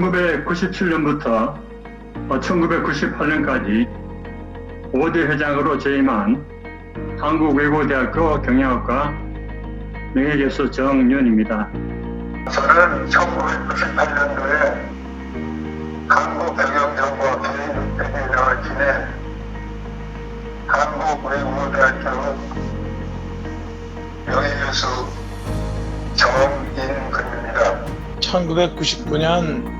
1997년부터 1998년까지 5대 회장으로 재임한 한국외고대학교 경영학과 명예교수 정윤입니다. 저는 1998년도에 한국경영정보학회 대회장을 지낸 한국외국어대학교 명예교수 정인근입니다. 1999년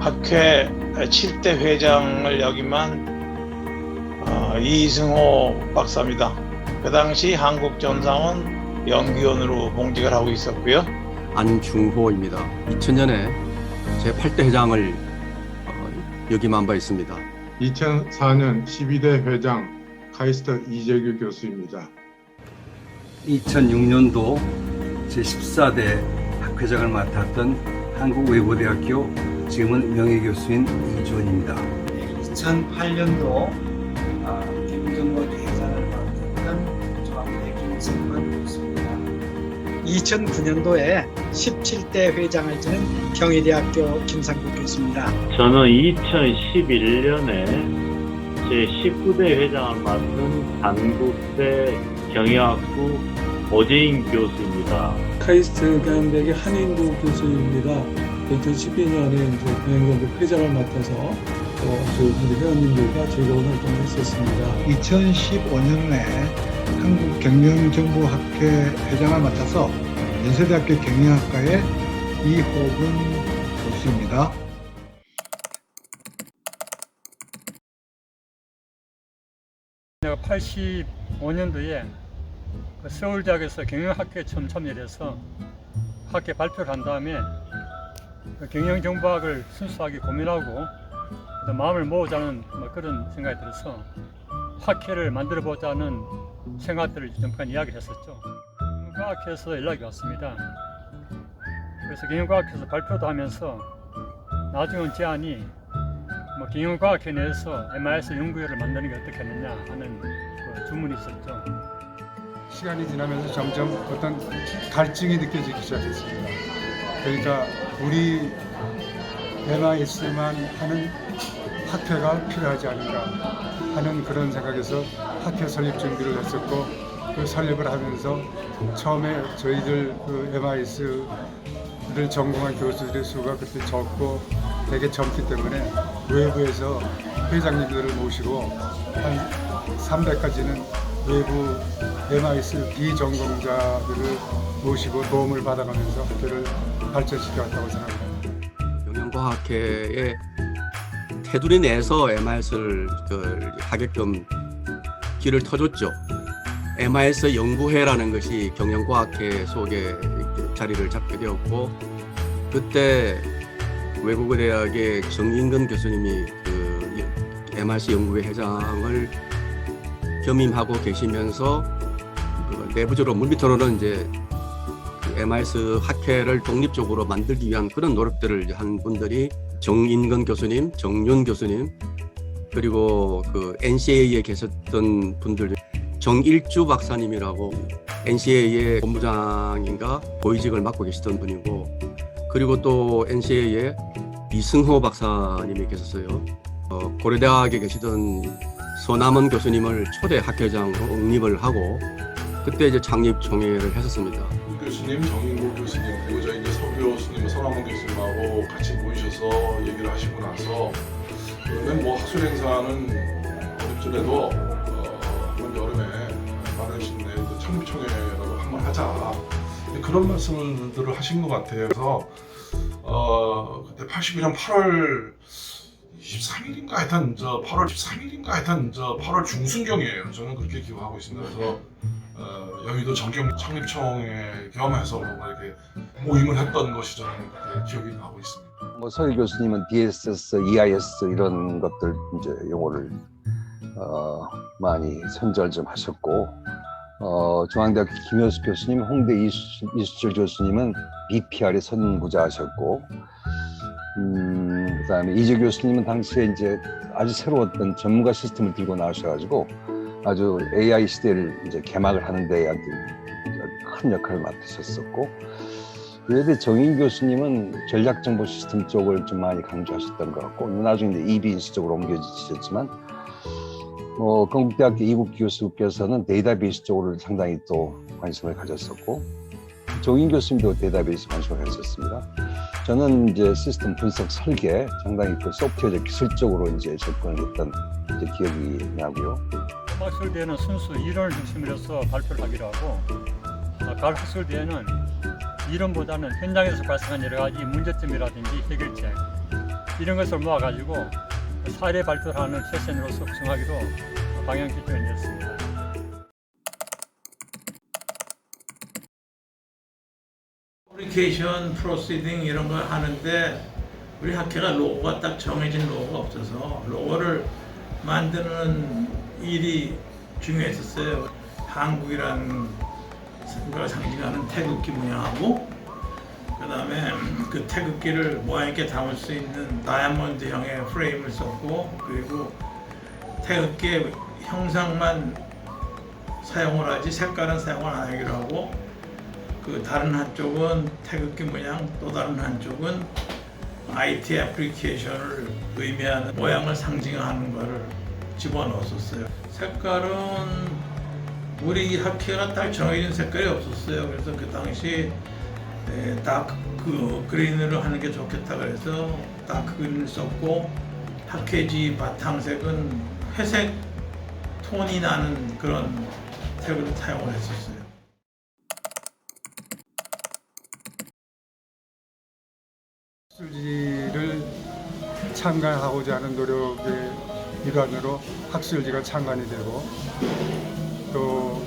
학회 7대 회장을 역임한 어, 이승호 박사입니다. 그 당시 한국전상원 연기원으로 봉직을 하고 있었고요. 안중호입니다. 2000년에 제 8대 회장을 어, 역임한 바 있습니다. 2004년 12대 회장 카이스터 이재규 교수입니다. 2006년도 제14대 학회장을 맡았던 한국외고대학교 지금은 명예 교수인 이주원입니다. 2008년도 아, 김정모 대회장을 맡았던 조합대 김성만 교수입니다. 2009년도에 17대 회장을 지낸 경희대학교 김상국 교수입니다. 저는 2011년에 제 19대 회장을 맡은 한국대 경영학부 오재인 교수입니다. 카이스트 대한대학의 한인구 교수입니다. 2012년에 이제 경영정부 회장을 맡아서 또 우리 회원님들과 즐거운 활동을 했었습니다. 2015년에 한국경영정보학회 회장을 맡아서 연세대학교 경영학과의 이호근 교수입니다. 내가 85년도에 그 서울대학에서 경영학회에 처음 참여를 해서 학회 발표를 한 다음에 그 경영정보학을 순수하게 고민하고 또 마음을 모으자는 뭐 그런 생각이 들어서 학회를 만들어 보자는 생각들을 잠깐 이야기를 했었죠. 경영과학회에서 연락이 왔습니다. 그래서 경영과학회에서 발표도 하면서 나중은 제안이 뭐 경영과학회 내에서 MIS 연구회를 만드는 게 어떻겠느냐 하는 그 주문이 있었죠. 시간이 지나면서 점점 어떤 갈증이 느껴지기 시작했습니다. 그러니까 우리 MIS만 하는 학회가 필요하지 않은가 하는 그런 생각에서 학회 설립 준비를 했었고 그 설립을 하면서 처음에 저희들 그 MIS를 전공한 교수들의 수가 그때 적고 되게 젊기 때문에 외부에서 회장님들을 모시고 한 300까지는 외부 MIS 비전공자들을 모시고 도움을 받아가면서 학교를 발전시켜왔다고 생각합니다. 경영과학회에 테두리 내에서 MIS를 그 하게끔 길을 터줬죠. MIS 연구회라는 것이 경영과학회 속에 자리를 잡게 되었고 그때 외국어 대학의 정인근 교수님이 그 MIS 연구회 회장을 겸임하고 계시면서 그 내부적으로 물밑으로는 이제 그 MIS 학회를 독립적으로 만들기 위한 그런 노력들을 한 분들이 정인근 교수님, 정윤 교수님, 그리고 그 NCA에 계셨던 분들 정일주 박사님이라고 NCA의 본부장인가 보이직을 맡고 계시던 분이고 그리고 또 NCA에 이승호 박사님이 계셨어요. 어, 고려대학에 계시던 서남원 교수님을 초대 학회장으로 응립을 하고 그때 이제 창립 총회를 했었습니다. 교수님, 정인국 교수님 그리고 저희 이제 서 교수님, 서남원 교수님하고 같이 모이셔서 얘기를 하시고 나서 그러면 뭐 학술 행사는 어렵더라도 어, 이번 여름에 마련신 내에 창립총회라고 한번 하자 그런 말씀들을 하신 것 같아요. 그래서 어, 그때 82년 8월 23일인가 하여튼 저 8월 13일인가 하여튼 저 8월 중순경이에요. 저는 그렇게 기억하고 있습니다. 그래서 어, 여의도 정경 창립총회 겸해서 뭔가 이렇게 모임을 했던 것이 저는 기억이 나고 있습니다. 뭐 서희 교수님은 DSS, EIS 이런 것들 이제 용어를 어, 많이 선절 좀 하셨고 어, 중앙대학교 김효수 교수님, 홍대 이수, 이수철 교수님은 BPR의 선구자하셨고 음, 그다음에 이재 교수님은 당시에 이제 아주 새로웠던 전문가 시스템을 들고 나오셔가지고 아주 AI 시대를 이제 개막을 하는데 아주 큰 역할을 맡으셨었고 대해 정인 교수님은 전략 정보 시스템 쪽을 좀 많이 강조하셨던 것 같고 나중에 이제 EBS 쪽으로 옮겨지셨지만 뭐 건국대학교 이국 교수께서는 데이터베이스 쪽으로 상당히 또 관심을 가졌었고 정인 교수님도 데이터베이스 관심을 가졌습니다. 저는 이제 시스템 분석 설계 상당히 그 소프트웨어 기술적으로 이제 접근했던 이제 기억이 나고요. 학술대회는 순수 이론을 중심으로 해서 발표를 하기로 하고 아, 각 학술대회는 이론보다는 현장에서 발생한 여러 가지 문제점이라든지 해결책 이런 것을 모아가지고 사례 발표를 하는 세션으로서 구성하기로 방향 기준을 냈습니다. 어플리케이션 프로시딩 이런 걸 하는데 우리 학회가 로고가 딱 정해진 로고가 없어서 로고를 만드는 일이 중요했었어요. 한국이라는 걸 상징하는 태극기 문양하고 그 다음에 그 태극기를 모양 있게 담을 수 있는 다이아몬드형의 프레임을 썼고 그리고 태극기의 형상만 사용을 하지 색깔은 사용을 안 하기로 하고 그 다른 한쪽은 태극기 모양 또 다른 한쪽은 IT 애플리케이션을 의미하는 모양을 상징하는 것을 집어넣었었어요. 색깔은 우리 학회가 딱 정해진 색깔이 없었어요. 그래서 그 당시 다크 그린으로 하는 게 좋겠다 그래서 다크 그린을 썼고 학회지 바탕색은 회색 톤이 나는 그런 색을 사용을 했었어요. 학술지를 창간하고자 하는 노력의 일환으로 학술지가 창간이 되고 또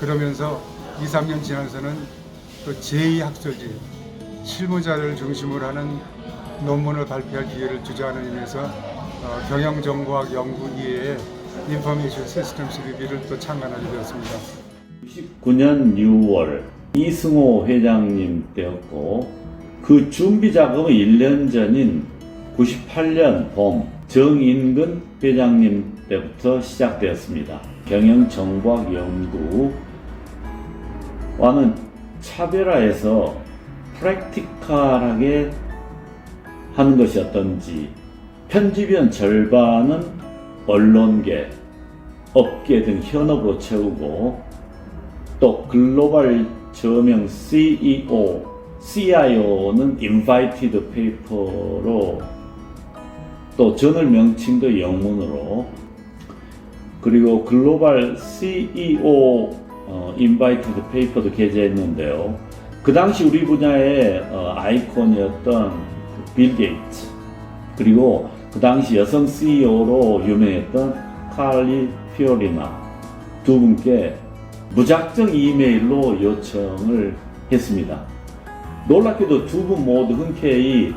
그러면서 2, 3년 지나서는 또 제2학술지 실무자를 중심으로 하는 논문을 발표할 기회를 주자는 의미에서 어, 경영정보학 연구 이외에 인포메이션 시스템 시리비를 또 창간하게 되었습니다. 99년 6월 이승호 회장님 때였고 그 준비 작업은 1년 전인 98년 봄 정인근 회장님 때부터 시작되었습니다. 경영정보학 연구와는 차별화해서 프랙티컬하게 하는 것이 어떤지 편집위원 절반은 언론계, 업계 등 현업으로 채우고 또 글로벌 저명 CEO, CIO는 invited paper로 또 저널 명칭도 영문으로 그리고 글로벌 CEO 어, invited paper도 게재했는데요. 그 당시 우리 분야의 어, 아이콘이었던 빌 게이츠 그리고 그 당시 여성 CEO로 유명했던 칼리 피오리나 두 분께 무작정 이메일로 요청을 했습니다. 놀랍게도 두 분 모두 흔쾌히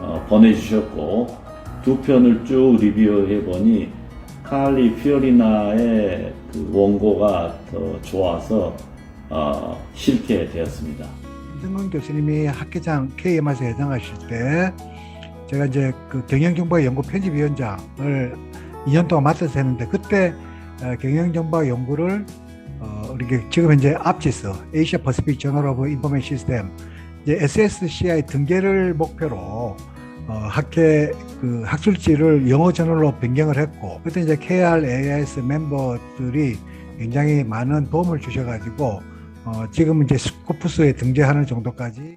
어, 보내주셨고 두 편을 쭉 리뷰해 보니 칼리 피오리나의 그 원고가 더 좋아서 어, 실게 되었습니다. 김승근 교수님이 학회장 KMR에서 회장하실 때 제가 이제 그 경영정보 연구 편집위원장을 2년 동안 맡아서 했는데 그때 어, 경영정보 연구를 어, 이렇게 지금 현재 앞지스 오브 인포메이션 시스템 이제 SSCI 등재를 목표로 어, 학회 그 학술지를 영어 저널로 변경을 했고 그때 이제 KRAS 멤버들이 굉장히 많은 도움을 주셔가지고 어, 지금 이제 스코프스에 등재하는 정도까지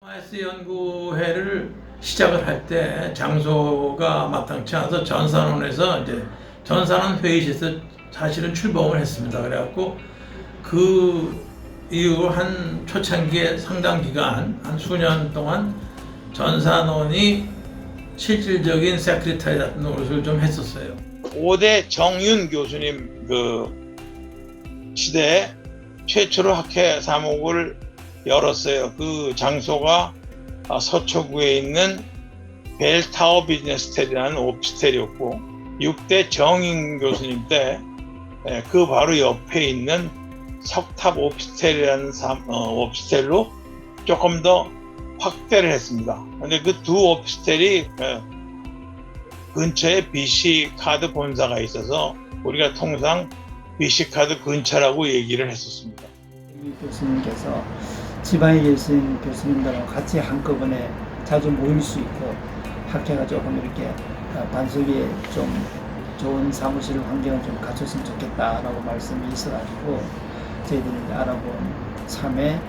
마이스 연구회를 시작을 할 때 장소가 마땅치 않아서 전산원에서 이제 전산원 회의실에서 사실은 출범을 했습니다. 그래갖고 그 이후 한 초창기에 상당 기간 한 수년 동안 전산원이 실질적인 세크리타리 같은 노릇을 좀 했었어요. 5대 정윤 교수님 그 시대에 최초로 학회 사목을 열었어요. 그 장소가 아, 서초구에 있는 벨타워 비즈니스텔이라는 오피스텔이었고 6대 정인 교수님 때 그 바로 옆에 있는 석탑 오피스텔이라는 삼- 어, 오피스텔로 조금 더 확대를 했습니다. 근데 그 두 오피스텔이 예, 근처에 BC 카드 본사가 있어서 우리가 통상 위시카드 근처라고 얘기를 했었습니다. 이 교수님께서 지방에 계신 교수님들하고 같이 한꺼번에 자주 모일 수 있고 학회가 조금 이렇게 어, 반석에 좀 좋은 사무실 환경을 좀 갖췄으면 좋겠다라고 말씀이 있어가지고 저희들이 알아본 참에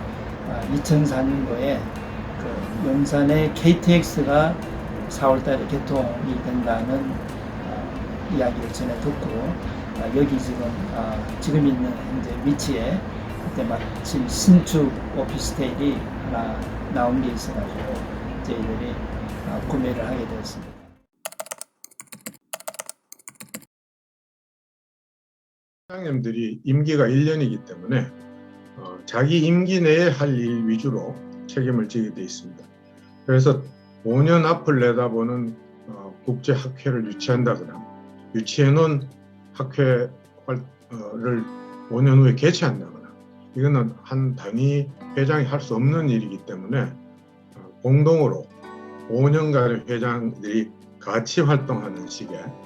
2004년도에 그 용산의 KTX가 4월달에 개통이 된다는 어, 이야기를 전해 듣고 어, 여기 지금 어, 지금 있는 현재 위치에 그때 마침 신축 오피스텔이 하나 나온 게 있어가지고 저희들이 어, 구매를 하게 되었습니다. 회장님들이 임기가 1년이기 때문에 어, 자기 임기 내에 할 일 위주로 책임을 지게 돼 있습니다. 그래서 5년 앞을 내다보는 어, 국제 학회를 유치한다거나 유치해 놓은 학회를 5년 후에 개최한다거나 이거는 한 단위 회장이 할 수 없는 일이기 때문에 어, 공동으로 5년간의 회장들이 같이 활동하는 식의 어,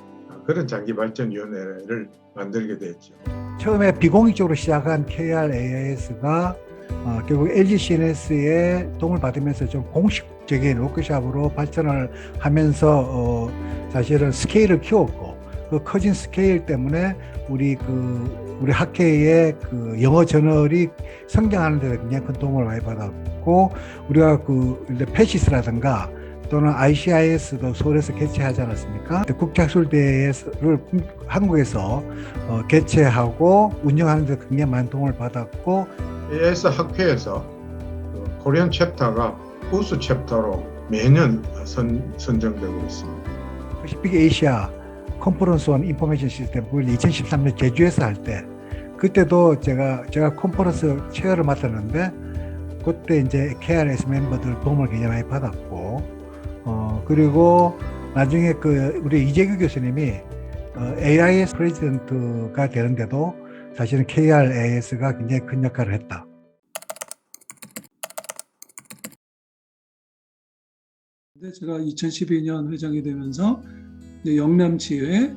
그런 장기발전위원회를 만들게 됐죠. 처음에 비공익적으로 시작한 KRAS가 어, 결국 LG CNS의 도움을 받으면서 좀 공식적인 워크샵으로 발전을 하면서 어, 사실은 스케일을 키웠고 그 커진 스케일 때문에 우리 그 우리 학회의 그 영어 저널이 성장하는 데 굉장히 큰 도움을 많이 받았고 우리가 그 패시스라든가 또는 ICIS도 서울에서 개최하지 않았습니까? 국제학술대회를 한국에서 어, 개최하고 운영하는 데 굉장히 많은 도움을 받았고 AS 학회에서 그 코리안 챕터가 우수 챕터로 매년 선, 선정되고 있습니다. 퍼시픽 에이시아 컨퍼런스 온 인포메이션 시스템 그걸 2013년 제주에서 할 때 그때도 제가 제가 컨퍼런스 체어를 맡았는데 그때 이제 KRS 멤버들 도움을 굉장히 많이 받았고 어 그리고 나중에 그 우리 이재규 교수님이 어, AIS 프레지던트가 되는데도 사실은 KRAS가 굉장히 큰 역할을 했다. 근데 제가 2012년 회장이 되면서 영남 지회,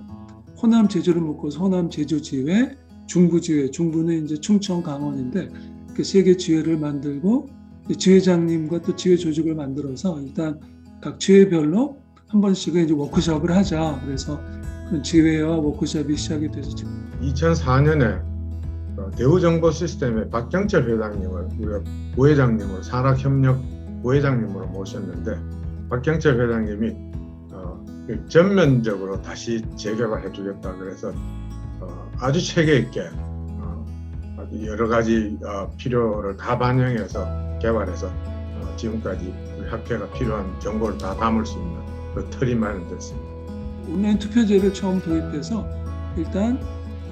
호남 제주를 묶어서 호남 제주 지회, 중부 지회, 중부는 이제 충청 강원인데 그 세 개 지회를 만들고 지회장님과 또 지회 조직을 만들어서 일단 각 지회별로 한 번씩은 이제 워크숍을 하자. 그래서 그런 지회와 워크숍이 시작이 지금 2004년에 어, 대우정보 시스템의 박경철 회장님을 우리가 부회장님으로 산학협력 부회장님으로 모셨는데 박경철 회장님이 어, 그 전면적으로 다시 재개발해 주겠다 그래서 어, 아주 체계 있게 어, 여러 가지 어, 필요를 다 반영해서 개발해서 어, 지금까지 학회가 필요한 정보를 다 담을 수 있는 그 틀이 마련됐습니다. 온라인 투표제를 처음 도입해서 일단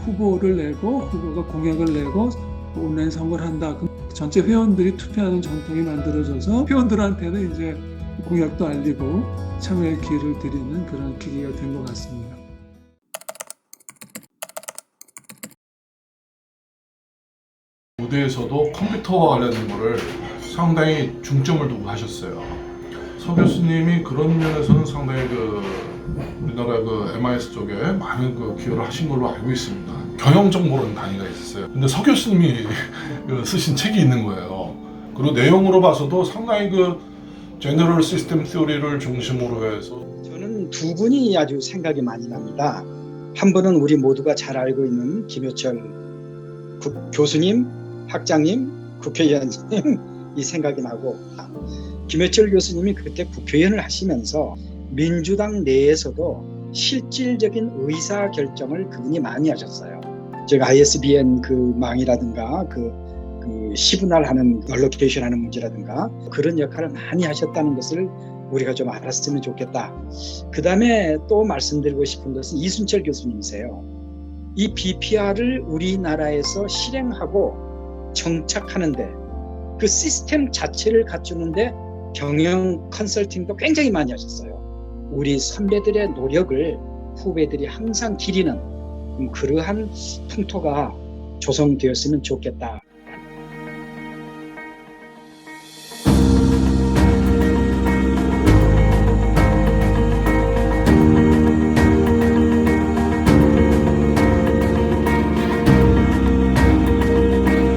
후보를 내고 후보가 공약을 내고 온라인 선거를 한다. 그럼 전체 회원들이 투표하는 전통이 만들어져서 회원들한테는 이제 공약도 알리고 참여의 기회를 드리는 그런 계기가 된 것 같습니다. 무대에서도 컴퓨터와 관련된 거를 상당히 중점을 두고 하셨어요. 서 교수님이 그런 면에서는 상당히 그 우리나라 그 MIS 쪽에 많은 그 기여를 하신 걸로 알고 있습니다. 경영 정보라는 단위가 있었어요. 근데 서 교수님이 그 쓰신 책이 있는 거예요. 그리고 내용으로 봐서도 상당히 그 제너럴 시스템 티오리를 중심으로 해서 저는 두 분이 아주 생각이 많이 납니다. 한 분은 우리 모두가 잘 알고 있는 김효철 국- 교수님, 학장님, 국회의원님 이 생각이 나고 김효철 교수님이 그때 국회의원을 하시면서 민주당 내에서도 실질적인 의사 결정을 그분이 많이 하셨어요. 제가 ISBN 그 망이라든가 그, 그 시분할하는 얼로케이션 하는 문제라든가 그런 역할을 많이 하셨다는 것을 우리가 좀 알았으면 좋겠다. 그 다음에 또 말씀드리고 싶은 것은 이순철 교수님이세요. 이 BPR을 우리나라에서 실행하고 정착하는데 그 시스템 자체를 갖추는데 경영 컨설팅도 굉장히 많이 하셨어요. 우리 선배들의 노력을 후배들이 항상 기리는 음, 그러한 풍토가 조성되었으면 좋겠다.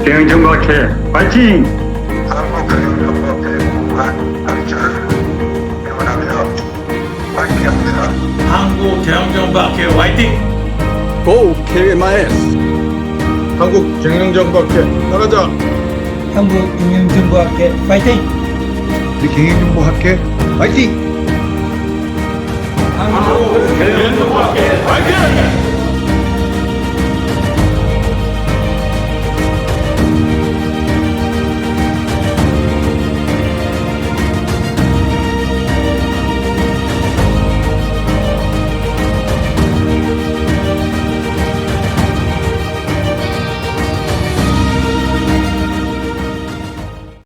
경영정보학회 파이팅! 정보학회 화이팅! 고 KMIS 한국 경영정보학회 나가자. 한국 경영정보학회 파이팅! 우리 경영정보학회 화이팅!